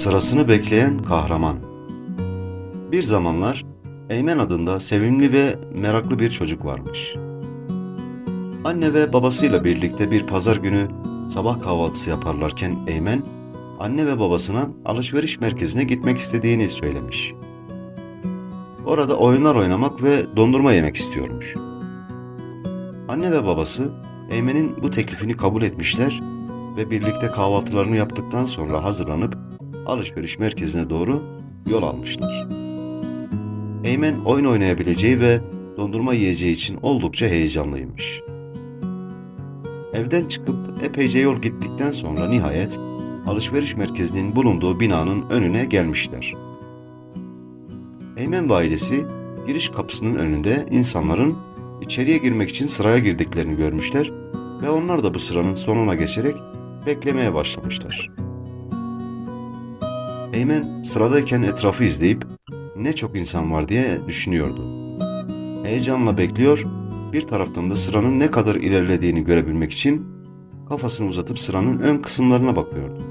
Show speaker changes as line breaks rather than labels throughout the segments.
Sırasını bekleyen kahraman. Bir zamanlar Eymen adında sevimli ve meraklı bir çocuk varmış. Anne ve babasıyla birlikte bir pazar günü sabah kahvaltısı yaparlarken Eymen, anne ve babasına alışveriş merkezine gitmek istediğini söylemiş. Orada oyunlar oynamak ve dondurma yemek istiyormuş. Anne ve babası Eymen'in bu teklifini kabul etmişler ve birlikte kahvaltılarını yaptıktan sonra hazırlanıp alışveriş merkezine doğru yol almışlar. Eymen oyun oynayabileceği ve dondurma yiyeceği için oldukça heyecanlıymış. Evden çıkıp epeyce yol gittikten sonra nihayet alışveriş merkezinin bulunduğu binanın önüne gelmişler. Eymen ve ailesi giriş kapısının önünde insanların içeriye girmek için sıraya girdiklerini görmüşler ve onlar da bu sıranın sonuna geçerek beklemeye başlamışlar. Eymen sıradayken etrafı izleyip ne çok insan var diye düşünüyordu. Heyecanla bekliyor, bir taraftan da sıranın ne kadar ilerlediğini görebilmek için kafasını uzatıp sıranın ön kısımlarına bakıyordu.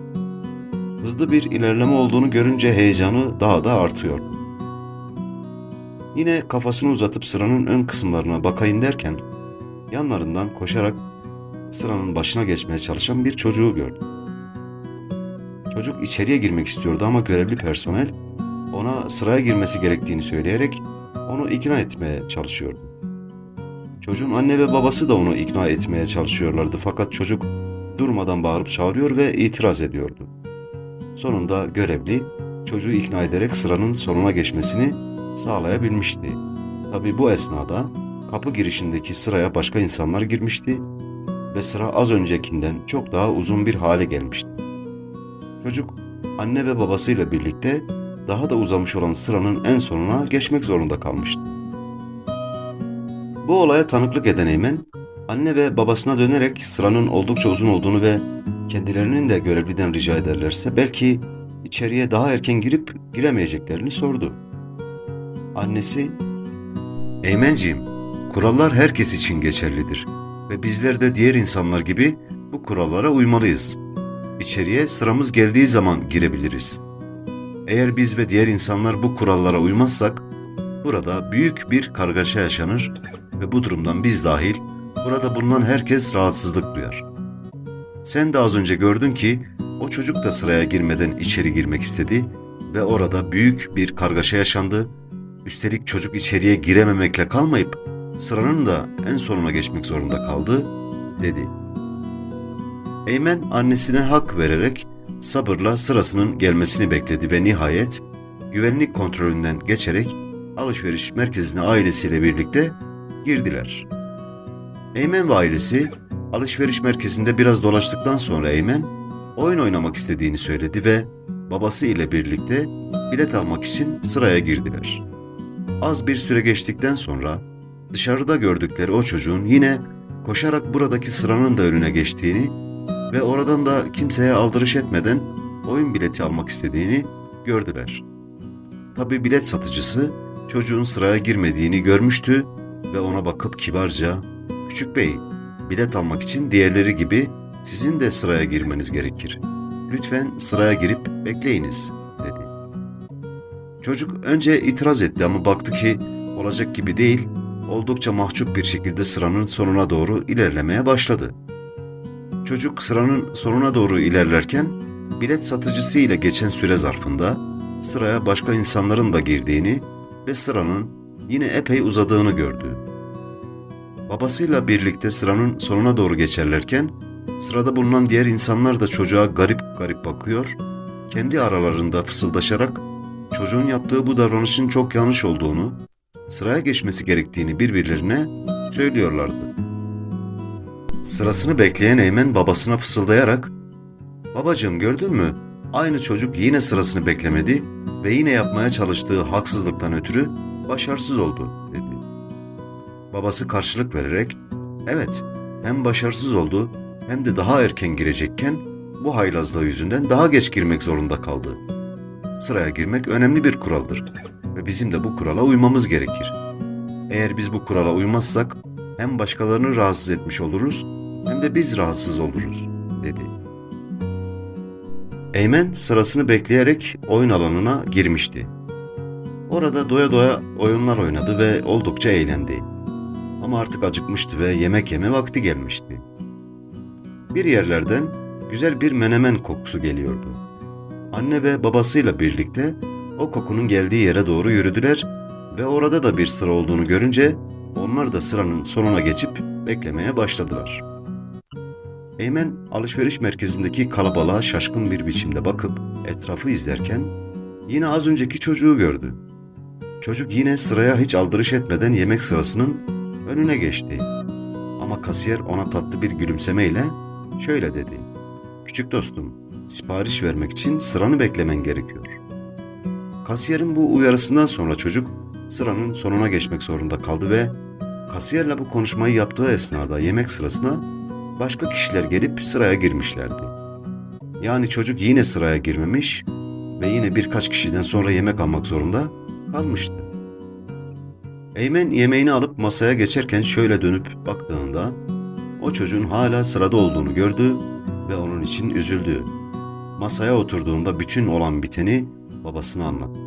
Hızlı bir ilerleme olduğunu görünce heyecanı daha da artıyordu. Yine kafasını uzatıp sıranın ön kısımlarına bakayım derken yanlarından koşarak sıranın başına geçmeye çalışan bir çocuğu gördü. Çocuk içeriye girmek istiyordu ama görevli personel ona sıraya girmesi gerektiğini söyleyerek onu ikna etmeye çalışıyordu. Çocuğun anne ve babası da onu ikna etmeye çalışıyorlardı fakat çocuk durmadan bağırıp çağırıyor ve itiraz ediyordu. Sonunda görevli çocuğu ikna ederek sıranın sonuna geçmesini sağlayabilmişti. Tabi bu esnada kapı girişindeki sıraya başka insanlar girmişti ve sıra az öncekinden çok daha uzun bir hale gelmişti. Çocuk anne ve babasıyla birlikte daha da uzamış olan sıranın en sonuna geçmek zorunda kalmıştı. Bu olaya tanıklık eden Eymen, anne ve babasına dönerek sıranın oldukça uzun olduğunu ve kendilerinin de görevliden rica ederlerse belki içeriye daha erken girip giremeyeceklerini sordu. Annesi, Eymenciğim, kurallar herkes için geçerlidir ve bizler de diğer insanlar gibi bu kurallara uymalıyız. İçeriye sıramız geldiği zaman girebiliriz. Eğer biz ve diğer insanlar bu kurallara uymazsak, burada büyük bir kargaşa yaşanır ve bu durumdan biz dahil burada bulunan herkes rahatsızlık duyar. Sen de az önce gördün ki o çocuk da sıraya girmeden içeri girmek istedi ve orada büyük bir kargaşa yaşandı. Üstelik çocuk içeriye girememekle kalmayıp sıranın da en sonuna geçmek zorunda kaldı, dedi. Eymen annesine hak vererek sabırla sırasının gelmesini bekledi ve nihayet güvenlik kontrolünden geçerek alışveriş merkezine ailesiyle birlikte girdiler. Eymen ve ailesi alışveriş merkezinde biraz dolaştıktan sonra Eymen oyun oynamak istediğini söyledi ve babası ile birlikte bilet almak için sıraya girdiler. Az bir süre geçtikten sonra dışarıda gördükleri o çocuğun yine koşarak buradaki sıranın da önüne geçtiğini ve oradan da kimseye aldırış etmeden oyun bileti almak istediğini gördüler. Tabi bilet satıcısı çocuğun sıraya girmediğini görmüştü ve ona bakıp kibarca "Küçük bey, bilet almak için diğerleri gibi sizin de sıraya girmeniz gerekir. Lütfen sıraya girip bekleyiniz." dedi. Çocuk önce itiraz etti ama baktı ki olacak gibi değil, oldukça mahcup bir şekilde sıranın sonuna doğru ilerlemeye başladı. Çocuk sıranın sonuna doğru ilerlerken bilet satıcısı ile geçen süre zarfında sıraya başka insanların da girdiğini ve sıranın yine epey uzadığını gördü. Babasıyla birlikte sıranın sonuna doğru geçerlerken sırada bulunan diğer insanlar da çocuğa garip garip bakıyor, kendi aralarında fısıldaşarak çocuğun yaptığı bu davranışın çok yanlış olduğunu, sıraya geçmesi gerektiğini birbirlerine söylüyorlardı. Sırasını bekleyen Eymen babasına fısıldayarak ''Babacığım gördün mü? Aynı çocuk yine sırasını beklemedi ve yine yapmaya çalıştığı haksızlıktan ötürü başarısız oldu.'' dedi. Babası karşılık vererek ''Evet, hem başarısız oldu hem de daha erken girecekken bu haylazlığı yüzünden daha geç girmek zorunda kaldı. Sıraya girmek önemli bir kuraldır ve bizim de bu kurala uymamız gerekir. Eğer biz bu kurala uymazsak hem başkalarını rahatsız etmiş oluruz hem de biz rahatsız oluruz, dedi. Eymen sırasını bekleyerek oyun alanına girmişti. Orada doya doya oyunlar oynadı ve oldukça eğlendi. Ama artık acıkmıştı ve yemek yeme vakti gelmişti. Bir yerlerden güzel bir menemen kokusu geliyordu. Anne ve babasıyla birlikte o kokunun geldiği yere doğru yürüdüler ve orada da bir sıra olduğunu görünce onlar da sıranın sonuna geçip beklemeye başladılar. Eymen alışveriş merkezindeki kalabalığa şaşkın bir biçimde bakıp etrafı izlerken yine az önceki çocuğu gördü. Çocuk yine sıraya hiç aldırış etmeden yemek sırasının önüne geçti. Ama kasiyer ona tatlı bir gülümsemeyle şöyle dedi. Küçük dostum, sipariş vermek için sıranı beklemen gerekiyor. Kasiyerin bu uyarısından sonra çocuk sıranın sonuna geçmek zorunda kaldı ve kasiyerle bu konuşmayı yaptığı esnada yemek sırasına başka kişiler gelip sıraya girmişlerdi. Yani çocuk yine sıraya girmemiş ve yine birkaç kişiden sonra yemek almak zorunda kalmıştı. Eymen yemeğini alıp masaya geçerken şöyle dönüp baktığında o çocuğun hala sırada olduğunu gördü ve onun için üzüldü. Masaya oturduğunda bütün olan biteni babasına anlattı.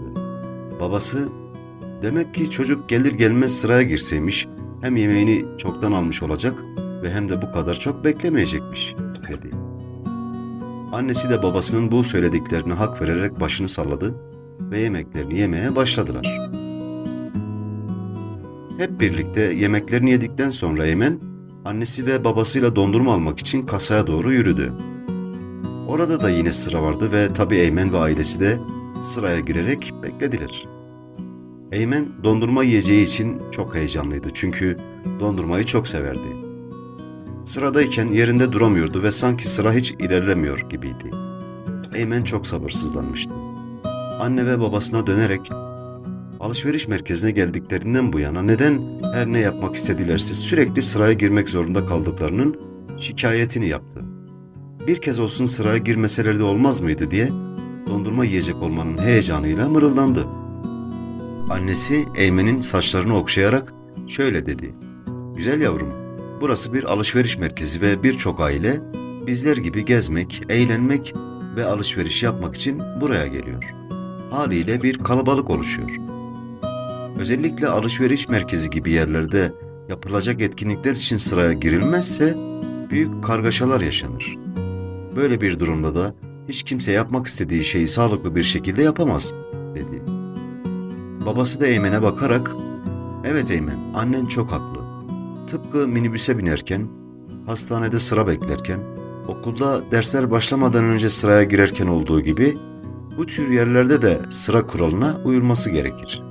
Babası, demek ki çocuk gelir gelmez sıraya girseymiş, hem yemeğini çoktan almış olacak ve hem de bu kadar çok beklemeyecekmiş, dedi. Annesi de babasının bu söylediklerine hak vererek başını salladı ve yemeklerini yemeye başladılar. Hep birlikte yemeklerini yedikten sonra Eymen, annesi ve babasıyla dondurma almak için kasaya doğru yürüdü. Orada da yine sıra vardı ve tabii Eymen ve ailesi de sıraya girerek beklediler. Eymen dondurma yiyeceği için çok heyecanlıydı çünkü dondurmayı çok severdi. Sıradayken yerinde duramıyordu ve sanki sıra hiç ilerlemiyor gibiydi. Eymen çok sabırsızlanmıştı. Anne ve babasına dönerek alışveriş merkezine geldiklerinden bu yana neden her ne yapmak istedilerse sürekli sıraya girmek zorunda kaldıklarının şikayetini yaptı. Bir kez olsun sıraya girmeselerdi olmaz mıydı diye dondurma yiyecek olmanın heyecanıyla mırıldandı. Annesi Eymen'in saçlarını okşayarak şöyle dedi. Güzel yavrum, burası bir alışveriş merkezi ve birçok aile bizler gibi gezmek, eğlenmek ve alışveriş yapmak için buraya geliyor. Haliyle bir kalabalık oluşuyor. Özellikle alışveriş merkezi gibi yerlerde yapılacak etkinlikler için sıraya girilmezse büyük kargaşalar yaşanır. Böyle bir durumda da hiç kimse yapmak istediği şeyi sağlıklı bir şekilde yapamaz, dedi. Babası da Eymen'e bakarak, evet Eymen, annen çok haklı. Tıpkı minibüse binerken, hastanede sıra beklerken, okulda dersler başlamadan önce sıraya girerken olduğu gibi, bu tür yerlerde de sıra kuralına uyulması gerekir.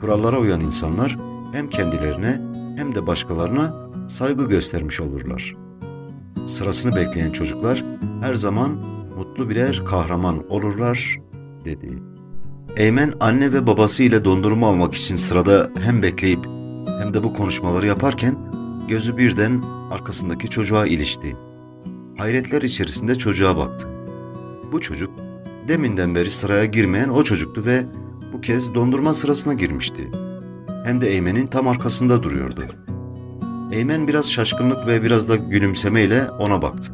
Kurallara uyan insanlar hem kendilerine hem de başkalarına saygı göstermiş olurlar. Sırasını bekleyen çocuklar her zaman mutlu birer kahraman olurlar, dedi. Eymen anne ve babası ile dondurma almak için sırada hem bekleyip hem de bu konuşmaları yaparken gözü birden arkasındaki çocuğa ilişti. Hayretler içerisinde çocuğa baktı. Bu çocuk deminden beri sıraya girmeyen o çocuktu ve bu kez dondurma sırasına girmişti. Hem de Eymen'in tam arkasında duruyordu. Eymen biraz şaşkınlık ve biraz da gülümsemeyle ona baktı.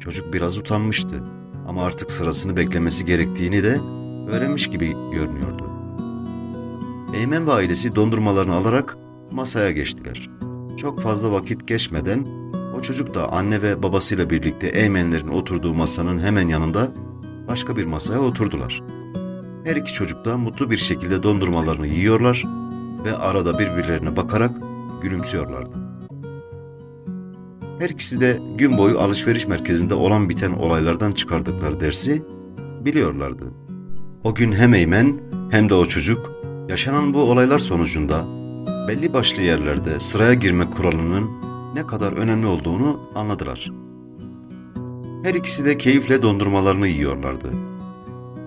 Çocuk biraz utanmıştı ama artık sırasını beklemesi gerektiğini de öğrenmiş gibi görünüyordu. Eymen ve ailesi dondurmalarını alarak masaya geçtiler. Çok fazla vakit geçmeden o çocuk da anne ve babasıyla birlikte Eymenlerin oturduğu masanın hemen yanında başka bir masaya oturdular. Her iki çocuk da mutlu bir şekilde dondurmalarını yiyorlar ve arada birbirlerine bakarak gülümsüyorlardı. Her ikisi de gün boyu alışveriş merkezinde olan biten olaylardan çıkardıkları dersi biliyorlardı. O gün hem Eymen hem de o çocuk yaşanan bu olaylar sonucunda belli başlı yerlerde sıraya girme kuralının ne kadar önemli olduğunu anladılar. Her ikisi de keyifle dondurmalarını yiyorlardı.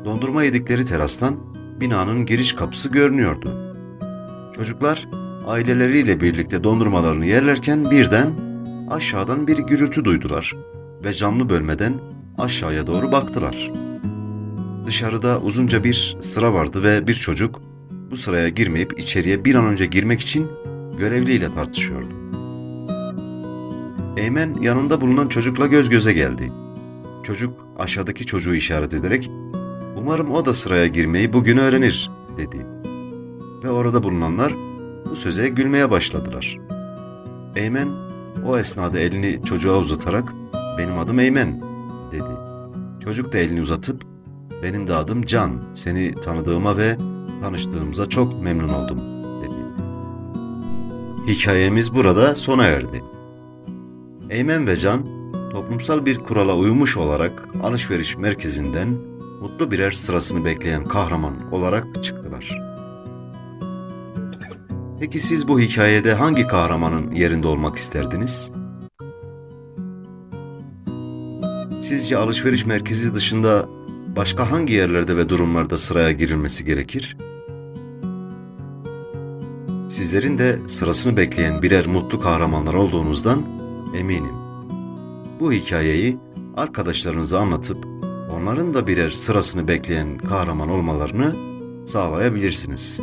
Dondurma yedikleri terastan binanın giriş kapısı görünüyordu. Çocuklar aileleriyle birlikte dondurmalarını yerlerken birden aşağıdan bir gürültü duydular ve camlı bölmeden aşağıya doğru baktılar. Dışarıda uzunca bir sıra vardı ve bir çocuk bu sıraya girmeyip içeriye bir an önce girmek için görevliyle tartışıyordu. Eymen yanında bulunan çocukla göz göze geldi. Çocuk aşağıdaki çocuğu işaret ederek umarım o da sıraya girmeyi bugün öğrenir dedi. Ve orada bulunanlar bu söze gülmeye başladılar. Eymen o esnada elini çocuğa uzatarak benim adım Eymen dedi. Çocuk da elini uzatıp benim de adım Can. Seni tanıdığıma ve tanıştığımıza çok memnun oldum dedi. Hikayemiz burada sona erdi. Eymen ve Can toplumsal bir kurala uymuş olarak alışveriş merkezinden mutlu birer sırasını bekleyen kahraman olarak çıktılar. Peki siz bu hikayede hangi kahramanın yerinde olmak isterdiniz? Sizce alışveriş merkezi dışında başka hangi yerlerde ve durumlarda sıraya girilmesi gerekir? Sizlerin de sırasını bekleyen birer mutlu kahramanlar olduğunuzdan eminim. Bu hikayeyi arkadaşlarınıza anlatıp onların da birer sırasını bekleyen kahraman olmalarını sağlayabilirsiniz.